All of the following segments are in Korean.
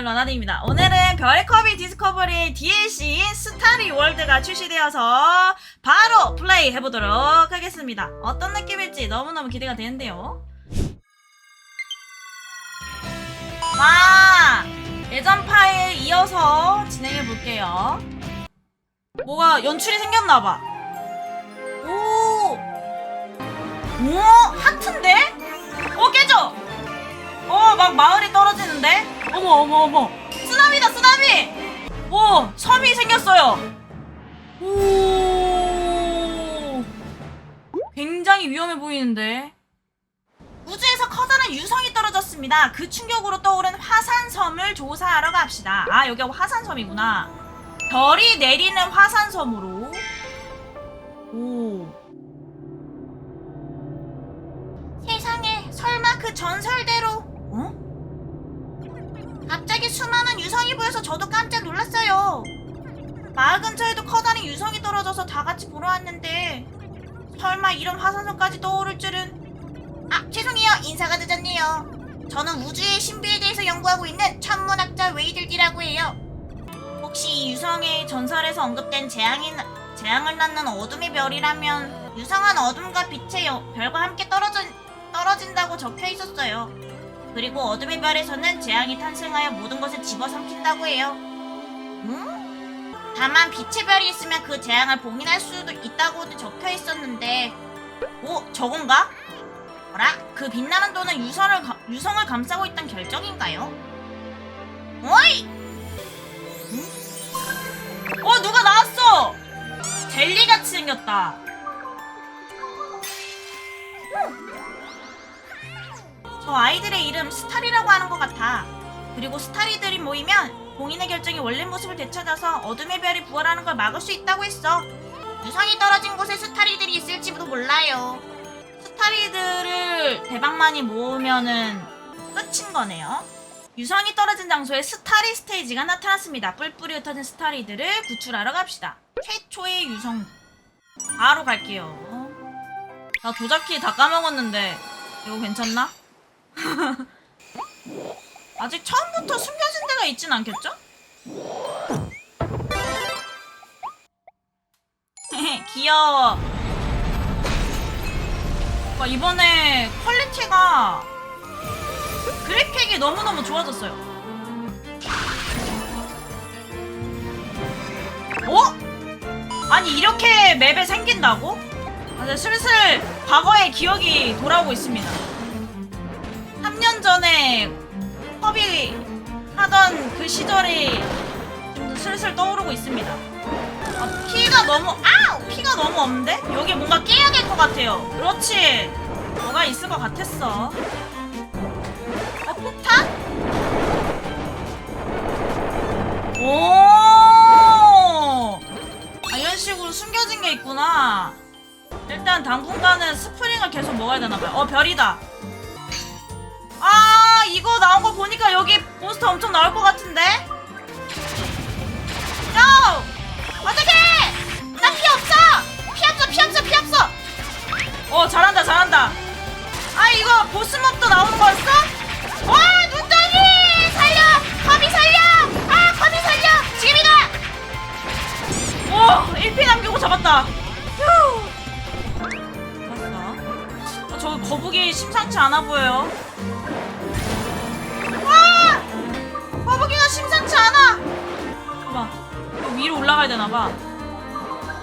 러나드입니다. 오늘은 별의 컵이 디스커버리 DLC인 스타리 월드가 출시되어서 바로 플레이 해보도록 하겠습니다. 어떤 느낌일지 너무너무 기대가 되는데요. 와! 예전 파일 이어서 진행해볼게요. 뭐가 연출이 생겼나봐. 오! 오! 하트인데? 어, 깨져! 어, 막 마을이 떨어지는데? 어머, 어머, 어머. 쓰나미다, 쓰나미! 오, 섬이 생겼어요. 오. 굉장히 위험해 보이는데. 우주에서 커다란 유성이 떨어졌습니다. 그 충격으로 떠오른 화산섬을 조사하러 갑시다. 아, 여기가 화산섬이구나. 별이 내리는 화산섬으로. 오. 세상에, 설마 그 전설대로. 어? 갑자기 수많은 유성이 보여서 저도 깜짝 놀랐어요. 마을 근처에도 커다란 유성이 떨어져서 다 같이 보러 왔는데 설마 이런 화산섬까지 떠오를 줄은 아 죄송해요 인사가 늦었네요. 저는 우주의 신비에 대해서 연구하고 있는 천문학자 웨이들디라고 해요. 혹시 이 유성의 전설에서 언급된 재앙이 나- 재앙을 낳는 어둠의 별이라면 유성한 어둠과 빛의 여- 별과 함께 떨어진 떨어진다고 적혀 있었어요. 그리고 어둠의 별에서는 재앙이 탄생하여 모든 것을 집어삼킨다고 해요. 음? 다만 빛의 별이 있으면 그 재앙을 봉인할 수도 있다고도 적혀 있었는데, 오 저건가? 뭐라? 그 빛나는 돈은 유성을 가- 유성을 감싸고 있던 결정인가요? 오이! 음? 어 누가 나왔어? 젤리 같이 생겼다. 저 아이들의 이름 스타리라고 하는 것 같아. 그리고 스타리들이 모이면 봉인의 결정이 원래 모습을 되찾아서 어둠의 별이 부활하는 걸 막을 수 있다고 했어. 유성이 떨어진 곳에 스타리들이 있을지도 몰라요. 스타리들을 대박만이 모으면은 끝인 거네요. 유성이 떨어진 장소에 스타리 스테이지가 나타났습니다. 뿔뿔이 흩어진 스타리들을 구출하러 갑시다. 최초의 유성. 바로 갈게요. 나 도자키 다 까먹었는데 이거 괜찮나? 아직 처음부터 숨겨진 데가 있진 않겠죠? 귀여워. 와, 이번에 퀄리티가 그래픽이 너무너무 좋아졌어요. 어? 아니 이렇게 맵에 생긴다고? 아, 이제 슬슬 과거의 기억이 돌아오고 있습니다. 3년 전에 허비 하던 그 시절이 좀 슬슬 떠오르고 있습니다. 아, 피가 너무 아우 피가 너무 없는데 여기 뭔가 깨야 될 것 같아요. 그렇지. 뭐가 있을 것 같았어. 어 폭탄? 오. 아 이런 식으로 숨겨진 게 있구나. 일단 당분간은 스프링을 계속 먹어야 되나 봐요. 어 별이다. 아 이거 나온 거 보니까 여기 몬스터 엄청 나올 것 같은데? 야! 어떡해! 나 피 없어! 피 없어 피 없어 피 없어! 어 잘한다 잘한다 아 이거 보스몹도 나오는 거였어? 와 눈덩이! 살려! 거미 살려! 아 거미 살려! 지금이다! 오 1피 남기고 잡았다 거북이 심상치 않아 보여요 와! 거북이가 심상치 않아! 잠깐만, 저 위로 올라가야 되나봐.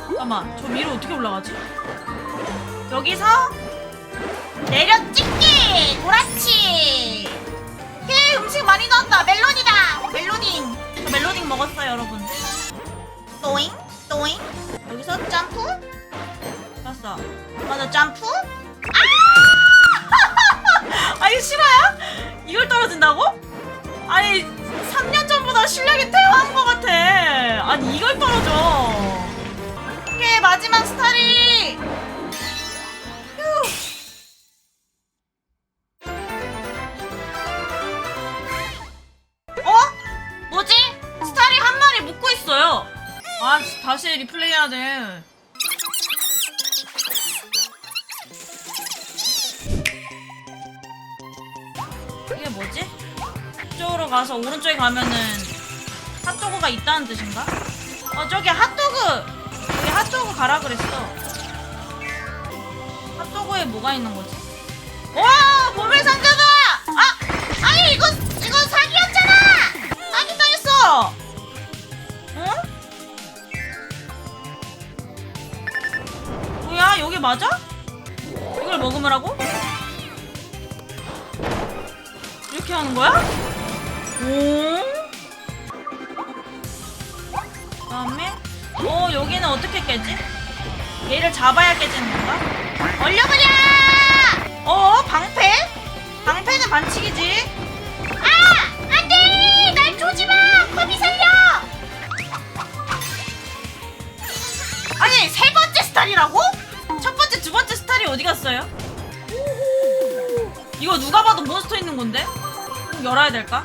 잠깐만, 저 위로 어떻게 올라가지? 여기서 내려 찍기! 그렇지! 예, 음식 많이! 멜 다시 리플레이 해야 돼. 이게 뭐지? 이쪽으로 가서 오른쪽에 가면은 핫도그가 있다는 뜻인가? 어 저기 핫도그 여기 핫도그 가라 그랬어 핫도그에 뭐가 있는 거지? 와 보물 상자 여기 맞아? 이걸 먹으라고? 이렇게 하는 거야? 오? 그다음에 어 여기는 어떻게 깨지? 얘를 잡아야 깨지는 건가? 얼려버려! 어 방패? 방패는 반칙이지. 아 안돼! 날 조지 마! 커비 살려! 아니 세 번째 스타일이라고? 두 번째 스타일이 어디 갔어요? 이거 누가 봐도 몬스터 있는 건데? 꼭 열어야 될까?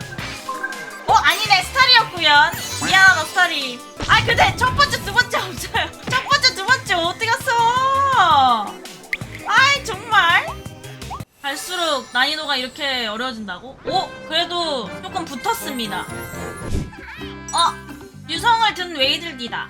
어 아니네 스타일이었구연 미안하다 스타일이 아 근데 첫 번째 두 번째 없어요 첫 번째 두 번째 어디 갔어 아이 정말 갈수록 난이도가 이렇게 어려워진다고? 오 그래도 조금 붙었습니다 어 유성을 든 웨이들디다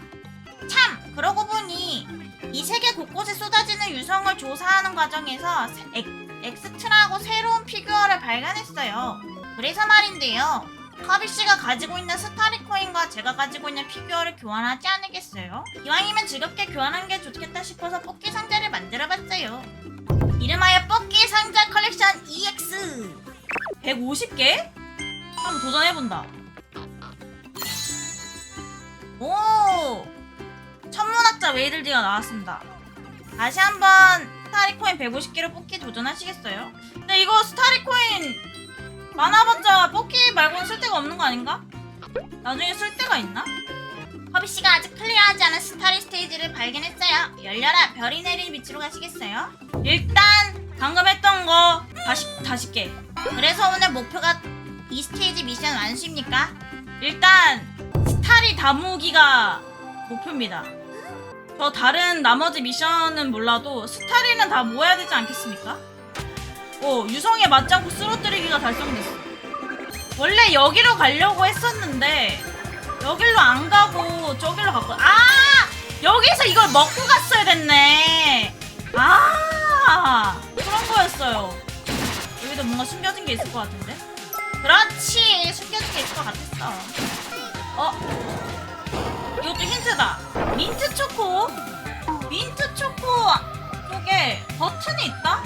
참 그러고 보니 이 세계 곳곳에 쏟아지는 유성을 조사하는 과정에서 세- 엑, 엑스트라고 새로운 피규어를 발견했어요 그래서 말인데요 카비 씨가 가지고 있는 스타리 코인과 제가 가지고 있는 피규어를 교환하지 않으겠어요? 이왕이면 즐겁게 교환하는 게 좋겠다 싶어서 뽑기 상자를 만들어봤어요. 이름하여 뽑기 상자 컬렉션 EX 150개? 한번 도전해본다. 오! 천문학자 웨이들디가 나왔습니다. 다시 한번 스타리 코인 150개로 뽑기 도전하시겠어요? 근데 이거 스타리 코인 많아봤자 뽑기 말고는 쓸데가 없는 거 아닌가? 나중에 쓸데가 있나? 허비 씨가 아직 클리어하지 않은 스타리 스테이지를 발견했어요. 열려라 별이 내린 빛으로 가시겠어요? 일단 방금 했던 거 다시 다시 깨. 그래서 오늘 목표가 이 스테이지 미션 완수입니까? 일단 스타리 다무기가 목표입니다. 저 다른 나머지 미션은 몰라도 스타리는 다 모아야 되지 않겠습니까? 어, 유성에 맞장구 쓰러뜨리기가 달성됐어. 원래 여기로 가려고 했었는데 여기로 안 가고 저기로 갔고 아 여기서 이걸 먹고 갔어야 됐네. 아 그런 거였어요. 여기도 뭔가 숨겨진 게 있을 것 같은데. 그렇지 숨겨진 게 있을 것 같았어. 어 이것도 힌트다. 민트 초코 민트 초코 쪽에 버튼이 있다.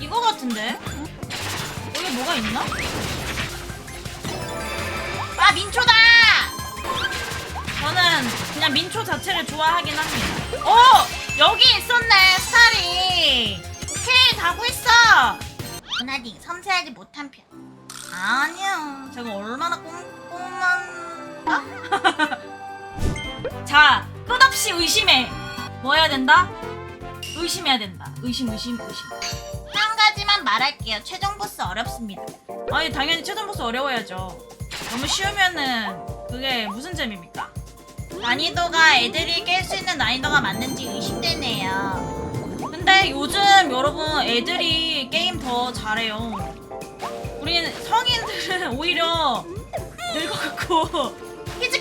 이거 같은데? 여기 뭐가 있나? 아 민초다! 저는 그냥 민초 자체를 좋아하긴 합니다. 오! 여기 있었네 스타리! 오케이 다 구했어! 은하딩 섬세하지 못한 편. 아니야 제가 얼마나 꼼꼼한가? 자 끝없이 의심해 뭐 해야 된다? 의심해야 된다 의심 의심 의심 한 가지만 말할게요. 최종 보스 어렵습니다. 아니 당연히 최종 보스 어려워야죠. 너무 쉬우면은 그게 무슨 재미입니까? 난이도가 애들이 깰 수 있는 난이도가 맞는지 의심되네요. 근데 요즘 여러분 애들이 게임 더 잘해요. 우리 성인들은 오히려 늙어갖고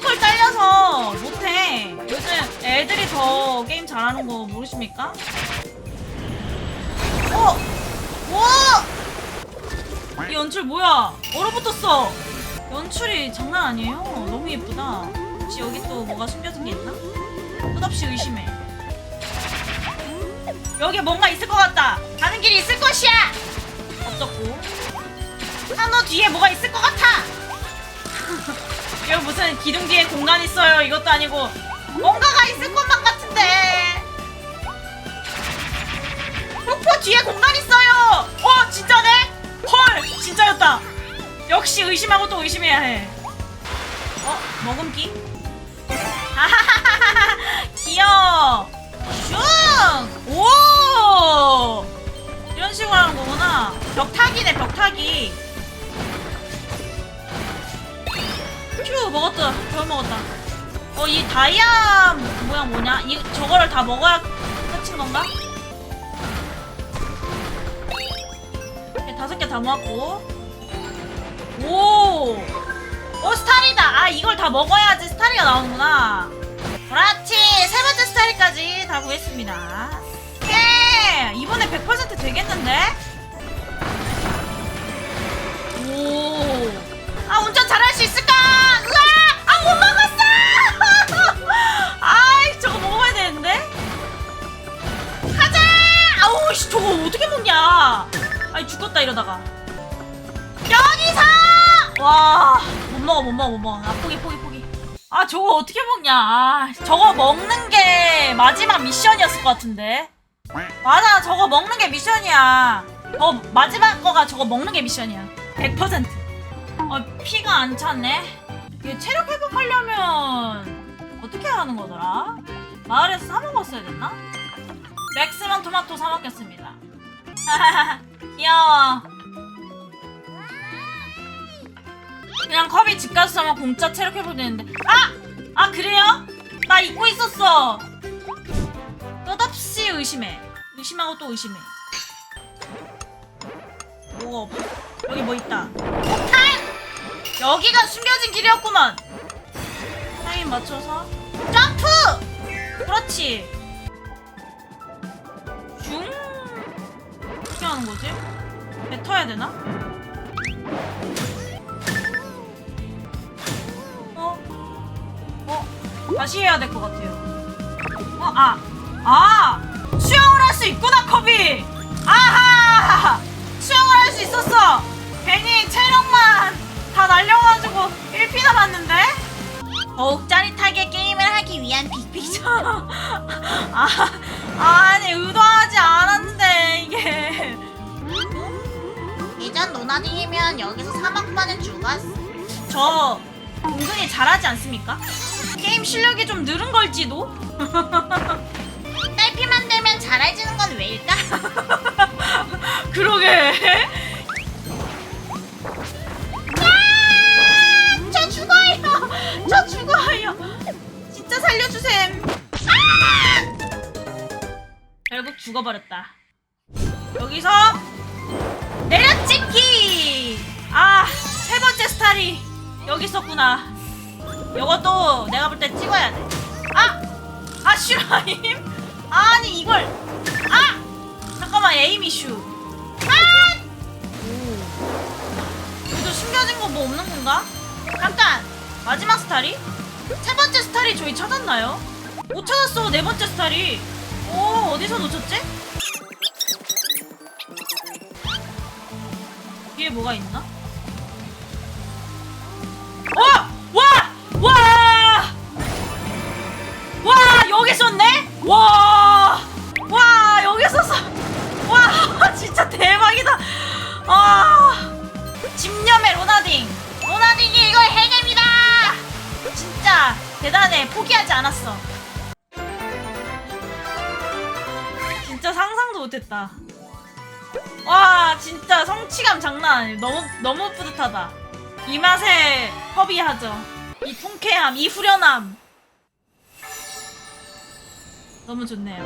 컬 딸려서 못해. 요즘 애들이 더 게임 잘하는 거 모르십니까? 어! 와! 이 연출 뭐야? 얼어붙었어. 연출이 장난 아니에요. 너무 예쁘다. 혹시 여기 또 뭐가 숨겨진 게 있나? 끝없이 의심해. 여기 뭔가 있을 것 같다. 가는 길이 있을 것이야. 없었고. 한너 뒤에 뭐가 있을 것 같아. 이거 무슨 기둥 뒤에 공간 있어요. 이것도 아니고 뭔가가 있을 것만 같은데. 폭포 뒤에 공간 있어요. 어 진짜네? 헐 진짜였다. 역시 의심하고 또 의심해야 해. 어 머금기? 하하하하하 귀여워. 슝! 오! 이런 식으로 하는 거구나. 벽타기네 벽타기. 휴 먹었다. 저 먹었다. 어 이 다이아 모양 뭐냐? 이 저거를 다 먹어야 끝인 건가? 네, 다섯 개 다 모았고 오! 오, 스타리다! 아, 이걸 다 먹어야지 스타리가 나오는구나. 그렇지! 세 번째 스타리까지 다 구했습니다. 오케이! 이번에 100% 되겠는데? 오! 아, 운전 잘할 수 있을까? 씨, 저거 어떻게 먹냐? 아이, 죽겠다, 이러다가. 여기서! 와, 못 먹어, 못 먹어, 못 먹어. 아, 포기, 포기, 포기. 아, 저거 어떻게 먹냐. 아, 저거 먹는 게 마지막 미션이었을 것 같은데. 맞아, 저거 먹는 게 미션이야. 어, 마지막 거가 저거 먹는 게 미션이야. 100%. 어, 피가 안 찼네. 이게 체력 회복하려면 어떻게 하는 거더라? 마을에서 사 먹었어야 됐나? 맥스만 토마토 사 먹겠습니다. 귀여워. 그냥 컵이 집 가서 사면 공짜 체력 회복 되는데. 아! 아, 그래요? 나 잊고 있었어. 끝없이 의심해. 의심하고 또 의심해. 뭐가 없어? 여기 뭐 있다. 폭탄! 여기가 숨겨진 길이었구만. 타임 맞춰서 점프! 그렇지. 하는 거지? 뱉어야 되나? 어? 어? 다시 해야 될 것 같아요. 어? 아! 아! 수영을 할 수 있구나, 컵이! 아하! 수영을 할 수 있었어! 괜히 체력만 다 날려가지고 1피 남았는데? 더욱 짜릿하게 게임을 하기 위한 빅픽처. 아, 아니, 의도하지 않았는데, 이게. 예전 노나딩이면 여기서 사막만은 죽었어. 저 은근히 잘하지 않습니까? 게임 실력이 좀 늘은 걸지도? 딸피만 되면 잘해지는 건 왜일까? 그러게. 저 죽어요. 저 죽어요. 진짜 살려주셈. 아! 결국 죽어버렸다. 여기서 내려찍기. 아, 세 번째 스타일이 여기 있었구나. 이것도 내가 볼 때 찍어야 돼. 아, 아 슈라임. 아니 이걸. 아, 잠깐만 에임 이슈. 아, 오. 여기도 숨겨진 거 뭐 없는 건가? 잠깐 마지막 스타리? 세 번째 스타리 저희 찾았나요? 못 찾았어 네 번째 스타리 오 어디서 놓쳤지? 뭐가 있나? 어! 와! 와! 와 여기 있었네? 와! 와 여기 있었어 와 진짜 대박이다 아 집념의 로나딩 로나딩이 이걸 해냅니다 진짜 대단해 포기하지 않았어 진짜 상상도 못했다 와 진짜 성취감 장난 아니에요. 너무 너무 뿌듯하다. 이 맛에 허비하죠. 이 통쾌함 이 후련함. 너무 좋네요.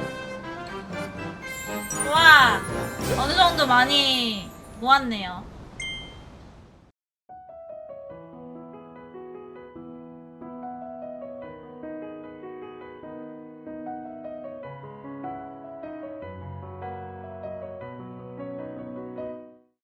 와 어느 정도 많이 모았네요